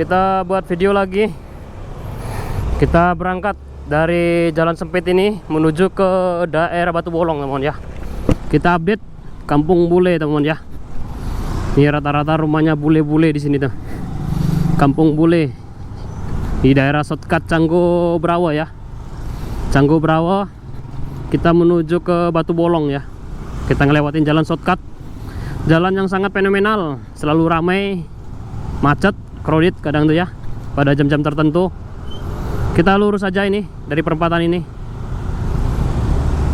kita buat video lagi. Kita berangkat dari jalan sempit ini menuju ke daerah Batu Bolong, teman-teman ya. Kita update Kampung Bule, teman-teman ya. Ini rata-rata rumahnya bule-bule di sini tuh. Kampung Bule di daerah shortcut Canggu Brawa ya. Canggu Brawa kita menuju ke Batu Bolong ya. Kita ngelewatin jalan shortcut. Jalan yang sangat fenomenal, selalu ramai, macet, crowded kadang tuh ya pada jam-jam tertentu. Kita lurus aja ini dari perempatan ini.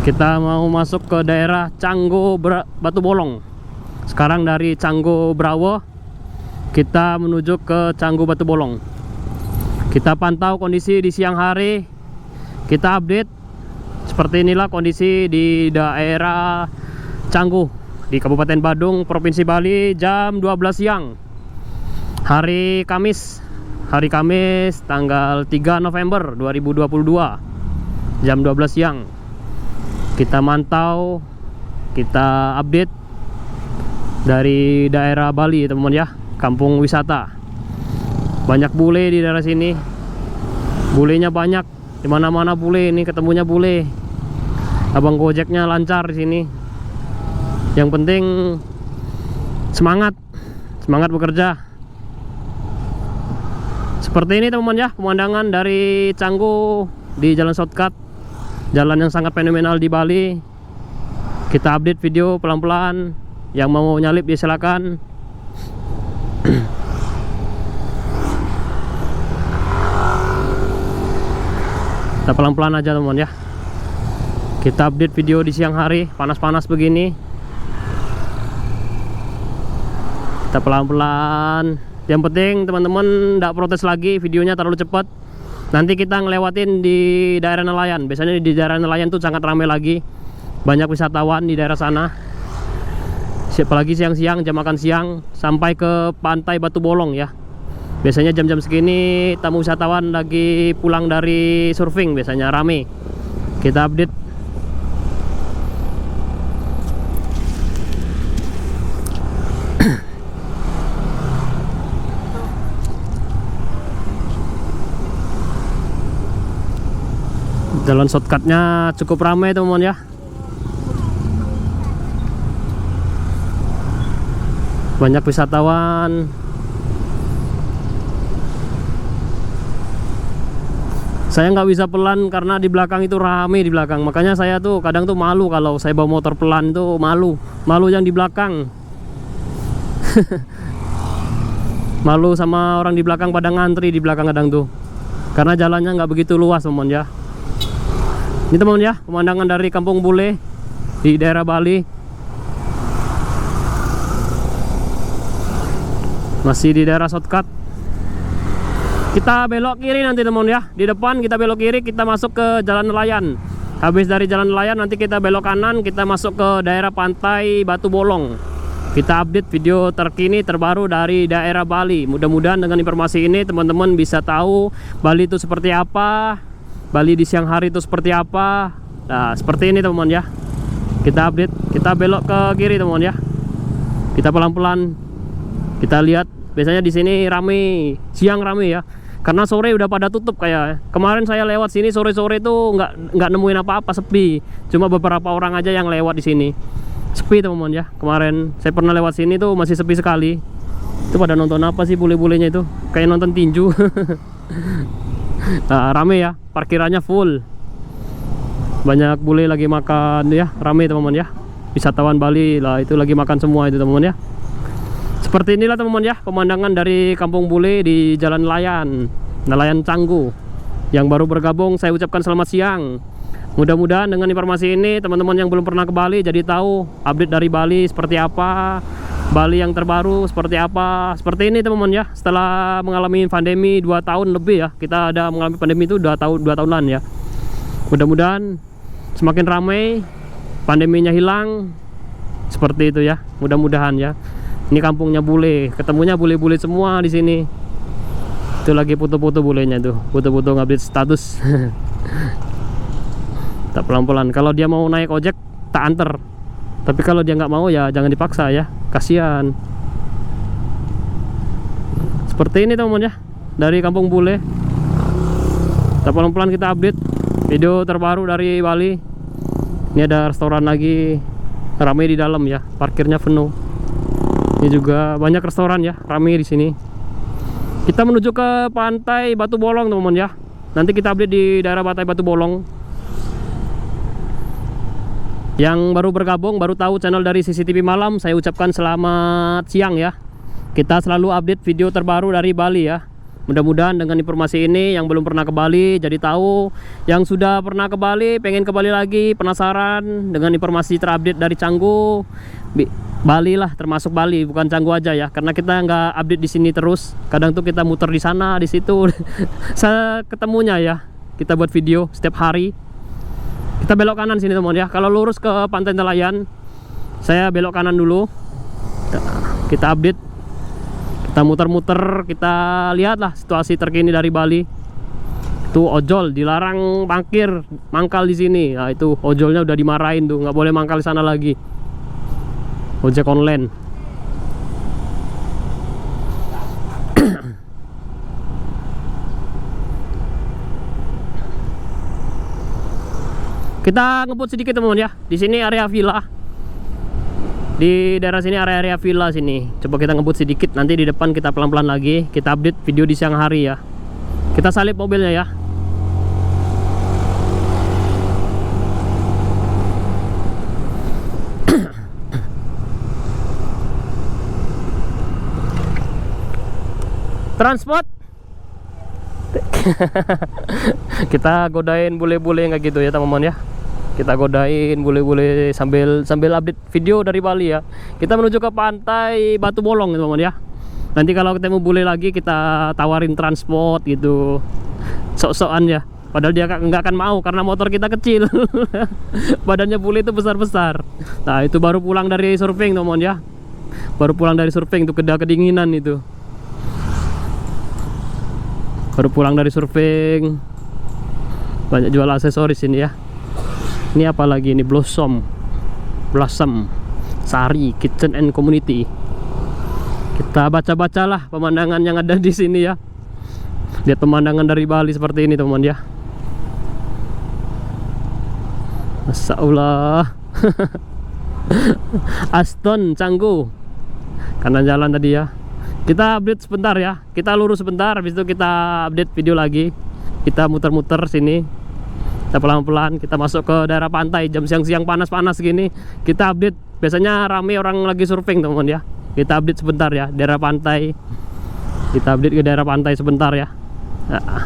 Kita mau masuk ke daerah Canggu Bra- Batu Bolong. Sekarang dari Canggu Brawo kita menuju ke Canggu Batu Bolong. Kita pantau kondisi di siang hari. Kita update seperti inilah kondisi di daerah Canggu di Kabupaten Badung, Provinsi Bali jam 12 siang. Hari Kamis. Hari Kamis tanggal 3 November 2022. Jam 12 siang. Kita mantau, kita update dari daerah Bali, teman-teman ya. Kampung wisata. Banyak bule di daerah sini. Bulenya banyak. Di mana-mana bule ini ketemunya bule. Abang Gojeknya lancar di sini. Yang penting semangat. Semangat bekerja. Seperti ini teman-teman ya, pemandangan dari Canggu di jalan shortcut. Jalan yang sangat fenomenal di Bali. Kita update video pelan-pelan. Yang mau nyalip ya silakan. Kita pelan-pelan aja teman ya. Kita update video di siang hari, panas-panas begini. Kita pelan-pelan. Yang penting teman-teman tidak protes lagi videonya terlalu cepat. Nanti kita ngelewatin di daerah nelayan. Biasanya di daerah nelayan tuh sangat ramai lagi. Banyak wisatawan di daerah sana. Apalagi siang-siang jam makan siang sampai ke pantai Batu Bolong ya. Biasanya jam-jam segini tamu wisatawan lagi pulang dari surfing biasanya rame. Kita update Jalan shortcutnya cukup ramai teman-teman ya. Banyak wisatawan. Saya nggak bisa pelan karena di belakang itu rame di belakang. Makanya saya tuh kadang tuh malu kalau saya bawa motor pelan tuh malu. Malu yang di belakang. malu sama orang di belakang pada ngantri di belakang kadang tuh. Karena jalannya nggak begitu luas teman ya. Ini teman ya, pemandangan dari Kampung Bule di daerah Bali. Masih di daerah shortcut. Kita belok kiri nanti teman ya. Di depan kita belok kiri, kita masuk ke jalan nelayan. Habis dari jalan nelayan nanti kita belok kanan, kita masuk ke daerah pantai Batu Bolong. Kita update video terkini terbaru dari daerah Bali. Mudah-mudahan dengan informasi ini teman-teman bisa tahu Bali itu seperti apa, Bali di siang hari itu seperti apa? Nah seperti ini teman-teman ya. Kita update. Kita belok ke kiri teman-teman ya. Kita pelan-pelan. Kita lihat. Biasanya di sini rame. Siang rame ya. Karena sore udah pada tutup kayak Kemarin saya lewat sini sore-sore itu nggak nggak nemuin apa-apa sepi. Cuma beberapa orang aja yang lewat di sini. Sepi teman-teman ya. Kemarin saya pernah lewat sini tuh masih sepi sekali. Itu pada nonton apa sih bule-bulenya itu? Kayak nonton tinju Nah, rame ya, parkirannya full. Banyak bule lagi makan ya, rame teman-teman ya. Wisatawan Bali lah itu lagi makan semua itu teman-teman ya. Seperti inilah teman-teman ya, pemandangan dari Kampung Bule di Jalan Nelayan, Nelayan Canggu. Yang baru bergabung saya ucapkan selamat siang. Mudah-mudahan dengan informasi ini teman-teman yang belum pernah ke Bali jadi tahu update dari Bali seperti apa, Bali yang terbaru seperti apa? Seperti ini teman-teman ya. Setelah mengalami pandemi 2 tahun lebih ya. Kita ada mengalami pandemi itu 2 tahun 2 tahunan ya. Mudah-mudahan semakin ramai pandeminya hilang seperti itu ya. Mudah-mudahan ya. Ini kampungnya bule ketemunya bule-bule semua di sini. Itu lagi foto-foto bulenya tuh foto-foto ngupdate status. Tak pelan-pelan. Kalau dia mau naik ojek tak anter tapi kalau dia nggak mau ya jangan dipaksa ya kasihan. Seperti ini teman-teman ya. Dari Kampung Bule. Kita pelan-pelan kita update. Video terbaru dari Bali. Ini ada restoran lagi. Ramai di dalam ya. Parkirnya penuh. Ini juga banyak restoran ya. Ramai di sini. Kita menuju ke pantai Batu Bolong teman-teman ya. Nanti kita update di daerah pantai Batu Bolong yang baru bergabung baru tahu channel dari CCTV Malam saya ucapkan selamat siang ya. Kita selalu update video terbaru dari Bali ya. Mudah-mudahan dengan informasi ini yang belum pernah ke Bali jadi tahu, yang sudah pernah ke Bali pengen ke Bali lagi, penasaran dengan informasi terupdate dari Canggu. Bali lah termasuk Bali bukan Canggu aja ya. Karena kita nggak update di sini terus. Kadang tuh kita muter di sana di situ. Saya ketemunya ya. Kita buat video setiap hari kita belok kanan sini teman ya. Kalau lurus ke pantai nelayan saya belok kanan dulu. Kita update. Kita muter-muter kita lihatlah situasi terkini dari Bali. Itu ojol dilarang parkir mangkal di sini. Nah itu ojolnya udah dimarahin tuh nggak boleh mangkal di sana lagi. Ojek online kita ngebut sedikit teman ya. Di sini area villa. Di daerah sini area-area villa sini. Coba kita ngebut sedikit. Nanti di depan kita pelan-pelan lagi. Kita update video di siang hari ya. Kita salip mobilnya ya. Transport. Kita godain bule-bule nggak gitu ya teman-teman ya kita godain boleh-boleh sambil sambil update video dari Bali ya. Kita menuju ke pantai Batu Bolong teman-teman ya. Nanti kalau ketemu bule lagi kita tawarin transport gitu. Sok-sokan ya. Padahal dia nggak akan mau karena motor kita kecil. Badannya bule itu besar-besar. Nah itu baru pulang dari surfing teman-teman ya. Baru pulang dari surfing itu keda kedinginan itu. Baru pulang dari surfing. Banyak jual aksesoris ini ya ini apa lagi ini blossom blossom sari kitchen and community. Kita baca-bacalah pemandangan yang ada di sini ya. Lihat pemandangan dari Bali seperti ini teman ya. Masya Allah Aston Canggu. Kanan jalan tadi ya. Kita update sebentar ya. Kita lurus sebentar habis itu kita update video lagi. Kita muter-muter sini kita pelan-pelan kita masuk ke daerah pantai. Jam siang-siang panas-panas gini kita update. Biasanya rame orang lagi surfing teman ya. Kita update sebentar ya. Daerah pantai. Kita update ke daerah pantai sebentar ya. Nah.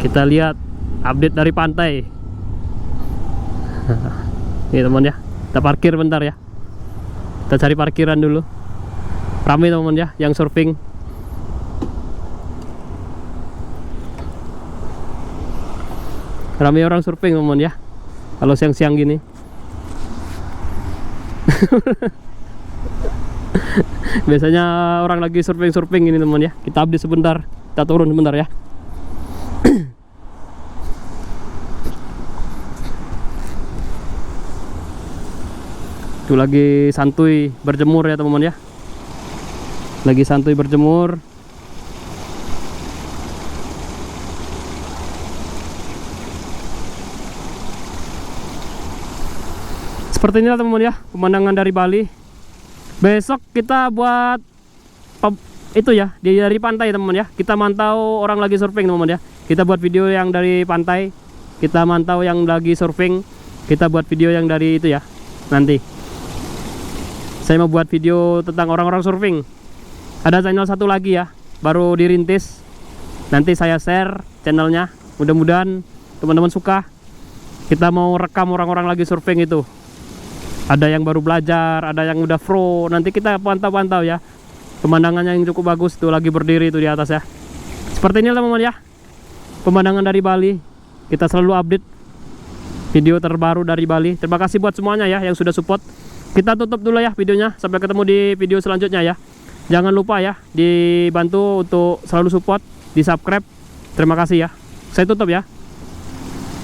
kita lihat update dari pantai. Ini teman ya. Kita parkir bentar ya. Kita cari parkiran dulu. Rame teman ya yang surfing rame orang surfing teman ya. Kalau siang-siang gini. Biasanya orang lagi surfing-surfing ini teman ya. Kita update sebentar kita turun sebentar ya. Itu lagi santuy berjemur ya teman-teman ya. Lagi santuy berjemur seperti inilah teman-teman ya pemandangan dari Bali. Besok kita buat itu ya dari pantai teman-teman ya. Kita mantau orang lagi surfing teman-teman ya. Kita buat video yang dari pantai kita mantau yang lagi surfing kita buat video yang dari itu ya nanti. Saya mau buat video tentang orang-orang surfing. Ada channel satu lagi ya baru dirintis. Nanti saya share channelnya. Mudah-mudahan teman-teman suka. Kita mau rekam orang-orang lagi surfing itu ada yang baru belajar ada yang udah pro. Nanti kita pantau-pantau ya. Pemandangannya yang cukup bagus tuh lagi berdiri itu di atas ya. Seperti ini teman-teman ya. Pemandangan dari Bali. Kita selalu update video terbaru dari Bali. Terima kasih buat semuanya ya yang sudah support. Kita tutup dulu ya videonya. Sampai ketemu di video selanjutnya ya. Jangan lupa ya dibantu untuk selalu support di subscribe. Terima kasih ya. Saya tutup ya